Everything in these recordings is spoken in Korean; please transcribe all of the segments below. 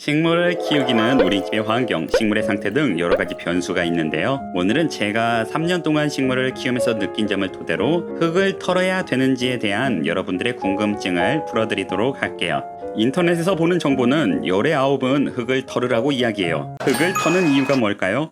식물을 키우기는 우리 집의 환경, 식물의 상태 등 여러 가지 변수가 있는데요. 오늘은 제가 3년 동안 식물을 키우면서 느낀 점을 토대로 흙을 털어야 되는지에 대한 여러분들의 궁금증을 풀어드리도록 할게요. 인터넷에서 보는 정보는 열의 아홉은 흙을 털으라고 이야기해요. 흙을 터는 이유가 뭘까요?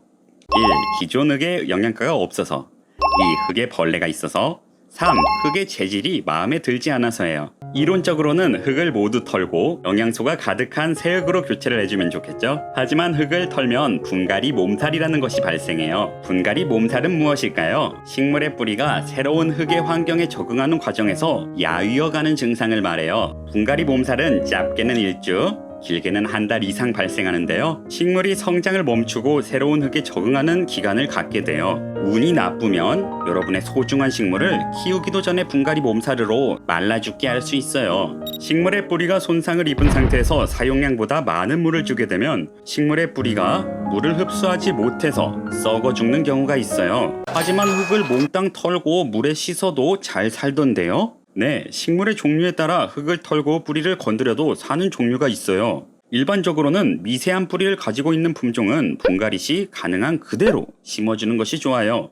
1. 기존 흙에 영양가가 없어서 2. 흙에 벌레가 있어서 3. 흙의 재질이 마음에 들지 않아서예요. 이론적으로는 흙을 모두 털고 영양소가 가득한 새 흙으로 교체를 해주면 좋겠죠? 하지만 흙을 털면 분갈이 몸살이라는 것이 발생해요. 분갈이 몸살은 무엇일까요? 식물의 뿌리가 새로운 흙의 환경에 적응하는 과정에서 야위어가는 증상을 말해요. 분갈이 몸살은 짧게는 일주, 길게는 한 달 이상 발생하는데요. 식물이 성장을 멈추고 새로운 흙에 적응하는 기간을 갖게 돼요. 운이 나쁘면 여러분의 소중한 식물을 키우기도 전에 분갈이 몸살으로 말라 죽게 할 수 있어요. 식물의 뿌리가 손상을 입은 상태에서 사용량보다 많은 물을 주게 되면 식물의 뿌리가 물을 흡수하지 못해서 썩어 죽는 경우가 있어요. 하지만 흙을 몽땅 털고 물에 씻어도 잘 살던데요. 네, 식물의 종류에 따라 흙을 털고 뿌리를 건드려도 사는 종류가 있어요. 일반적으로는 미세한 뿌리를 가지고 있는 품종은 분갈이 시 가능한 그대로 심어주는 것이 좋아요.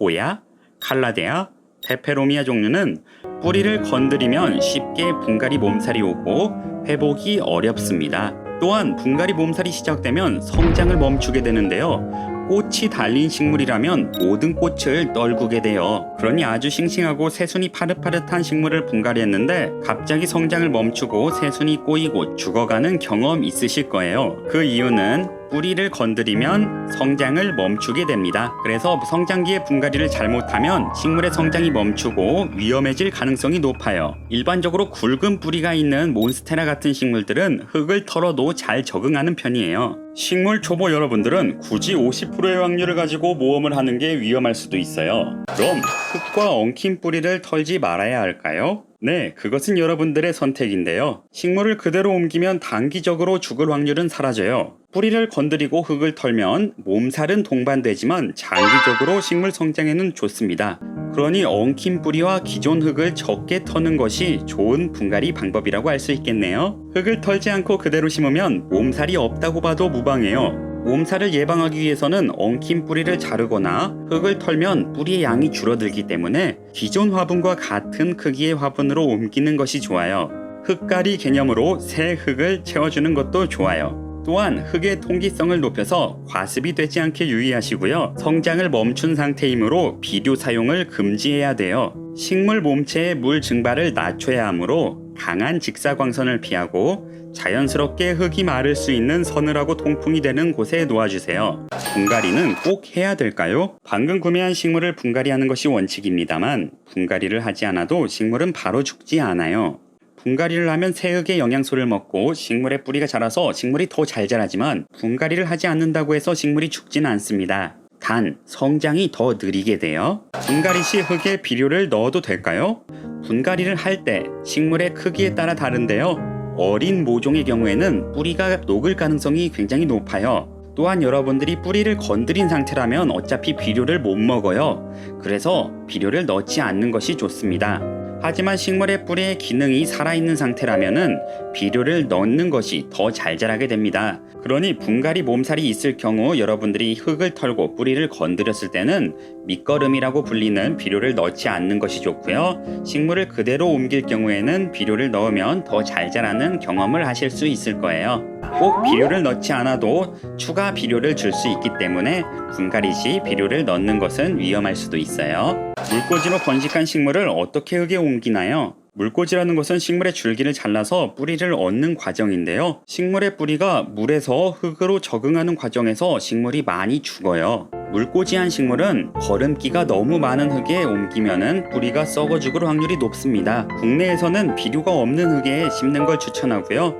호야, 칼라데아, 페페로미아 종류는 뿌리를 건드리면 쉽게 분갈이 몸살이 오고 회복이 어렵습니다. 또한 분갈이 몸살이 시작되면 성장을 멈추게 되는데요. 꽃이 달린 식물이라면 모든 꽃을 떨구게 돼요. 그러니 아주 싱싱하고 새순이 파릇파릇한 식물을 분갈이했는데 갑자기 성장을 멈추고 새순이 꼬이고 죽어가는 경험 있으실 거예요. 그 이유는 뿌리를 건드리면 성장을 멈추게 됩니다. 그래서 성장기의 분갈이를 잘못하면 식물의 성장이 멈추고 위험해질 가능성이 높아요. 일반적으로 굵은 뿌리가 있는 몬스테라 같은 식물들은 흙을 털어도 잘 적응하는 편이에요. 식물 초보 여러분들은 굳이 50%의 확률을 가지고 모험을 하는 게 위험할 수도 있어요. 그럼 흙과 엉킨 뿌리를 털지 말아야 할까요? 네, 그것은 여러분들의 선택인데요. 식물을 그대로 옮기면 단기적으로 죽을 확률은 사라져요. 뿌리를 건드리고 흙을 털면 몸살은 동반되지만 장기적으로 식물 성장에는 좋습니다. 그러니 엉킨 뿌리와 기존 흙을 적게 터는 것이 좋은 분갈이 방법이라고 할 수 있겠네요. 흙을 털지 않고 그대로 심으면 몸살이 없다고 봐도 무방해요. 몸살을 예방하기 위해서는 엉킨 뿌리를 자르거나 흙을 털면 뿌리의 양이 줄어들기 때문에 기존 화분과 같은 크기의 화분으로 옮기는 것이 좋아요. 흙갈이 개념으로 새 흙을 채워주는 것도 좋아요. 또한 흙의 통기성을 높여서 과습이 되지 않게 유의하시고요. 성장을 멈춘 상태이므로 비료 사용을 금지해야 돼요. 식물 몸체의 물 증발을 낮춰야 하므로 강한 직사광선을 피하고 자연스럽게 흙이 마를 수 있는 서늘하고 통풍이 되는 곳에 놓아주세요. 분갈이는 꼭 해야 될까요? 방금 구매한 식물을 분갈이하는 것이 원칙입니다만 분갈이를 하지 않아도 식물은 바로 죽지 않아요. 분갈이를 하면 새흙의 영양소를 먹고 식물의 뿌리가 자라서 식물이 더 잘 자라지만 분갈이를 하지 않는다고 해서 식물이 죽지는 않습니다. 단 성장이 더 느리게 돼요. 분갈이 시 흙에 비료를 넣어도 될까요? 분갈이를 할 때 식물의 크기에 따라 다른데요. 어린 모종의 경우에는 뿌리가 녹을 가능성이 굉장히 높아요. 또한 여러분들이 뿌리를 건드린 상태라면 어차피 비료를 못 먹어요. 그래서 비료를 넣지 않는 것이 좋습니다. 하지만 식물의 뿌리의 기능이 살아있는 상태라면은 비료를 넣는 것이 더 잘 자라게 됩니다. 그러니 분갈이 몸살이 있을 경우 여러분들이 흙을 털고 뿌리를 건드렸을 때는 밑거름이라고 불리는 비료를 넣지 않는 것이 좋고요. 식물을 그대로 옮길 경우에는 비료를 넣으면 더 잘 자라는 경험을 하실 수 있을 거예요. 꼭 비료를 넣지 않아도 추가 비료를 줄 수 있기 때문에 분갈이 시 비료를 넣는 것은 위험할 수도 있어요. 물꽂이로 번식한 식물을 어떻게 흙에 옮기나요? 물꽂이라는 것은 식물의 줄기를 잘라서 뿌리를 얻는 과정인데요. 식물의 뿌리가 물에서 흙으로 적응하는 과정에서 식물이 많이 죽어요. 물꽂이한 식물은 거름기가 너무 많은 흙에 옮기면은 뿌리가 썩어 죽을 확률이 높습니다. 국내에서는 비료가 없는 흙에 심는 걸 추천하고요.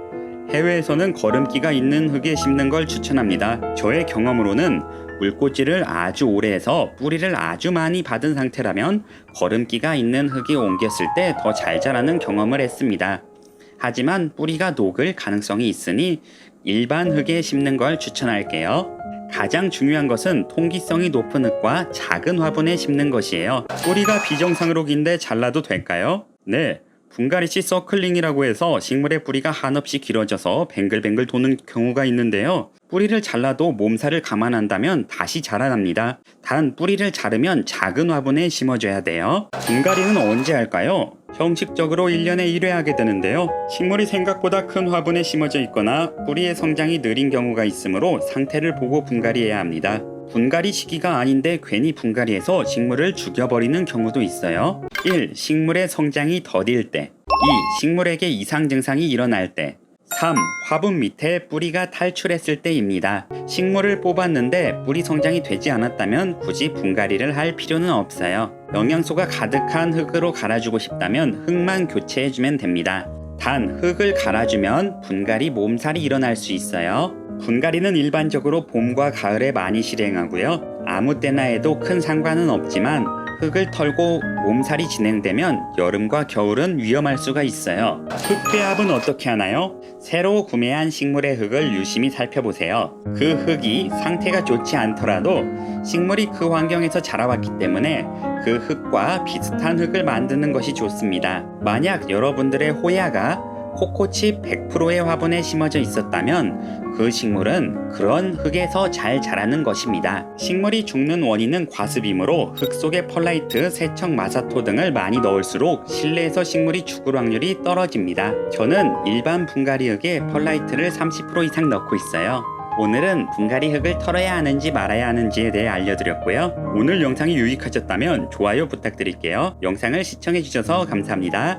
해외에서는 거름기가 있는 흙에 심는 걸 추천합니다. 저의 경험으로는 물꽂이를 아주 오래 해서 뿌리를 아주 많이 받은 상태라면 거름기가 있는 흙에 옮겼을 때 더 잘 자라는 경험을 했습니다. 하지만 뿌리가 녹을 가능성이 있으니 일반 흙에 심는 걸 추천할게요. 가장 중요한 것은 통기성이 높은 흙과 작은 화분에 심는 것이에요. 뿌리가 비정상으로 긴데 잘라도 될까요? 네. 분갈이시 서클링이라고 해서 식물의 뿌리가 한없이 길어져서 뱅글뱅글 도는 경우가 있는데요. 뿌리를 잘라도 몸살을 감안한다면 다시 자라납니다. 단 뿌리를 자르면 작은 화분에 심어줘야 돼요. 분갈이는 언제 할까요? 형식적으로 1년에 1회 하게 되는데요. 식물이 생각보다 큰 화분에 심어져 있거나 뿌리의 성장이 느린 경우가 있으므로 상태를 보고 분갈이해야 합니다. 분갈이 시기가 아닌데 괜히 분갈이해서 식물을 죽여버리는 경우도 있어요. 1. 식물의 성장이 더딜 때 2. 식물에게 이상 증상이 일어날 때 3. 화분 밑에 뿌리가 탈출했을 때입니다. 식물을 뽑았는데 뿌리 성장이 되지 않았다면 굳이 분갈이를 할 필요는 없어요. 영양소가 가득한 흙으로 갈아주고 싶다면 흙만 교체해주면 됩니다. 단 흙을 갈아주면 분갈이 몸살이 일어날 수 있어요. 분갈이는 일반적으로 봄과 가을에 많이 실행하고요. 아무 때나 해도 큰 상관은 없지만 흙을 털고 몸살이 진행되면 여름과 겨울은 위험할 수가 있어요. 흙 배합은 어떻게 하나요? 새로 구매한 식물의 흙을 유심히 살펴보세요. 그 흙이 상태가 좋지 않더라도 식물이 그 환경에서 자라왔기 때문에 그 흙과 비슷한 흙을 만드는 것이 좋습니다. 만약 여러분들의 호야가 코코칩 100%의 화분에 심어져 있었다면 그 식물은 그런 흙에서 잘 자라는 것입니다. 식물이 죽는 원인은 과습이므로 흙 속에 펄라이트, 세척, 마사토 등을 많이 넣을수록 실내에서 식물이 죽을 확률이 떨어집니다. 저는 일반 분갈이 흙에 펄라이트를 30% 이상 넣고 있어요. 오늘은 분갈이 흙을 털어야 하는지 말아야 하는지에 대해 알려드렸고요. 오늘 영상이 유익하셨다면 좋아요 부탁드릴게요. 영상을 시청해주셔서 감사합니다.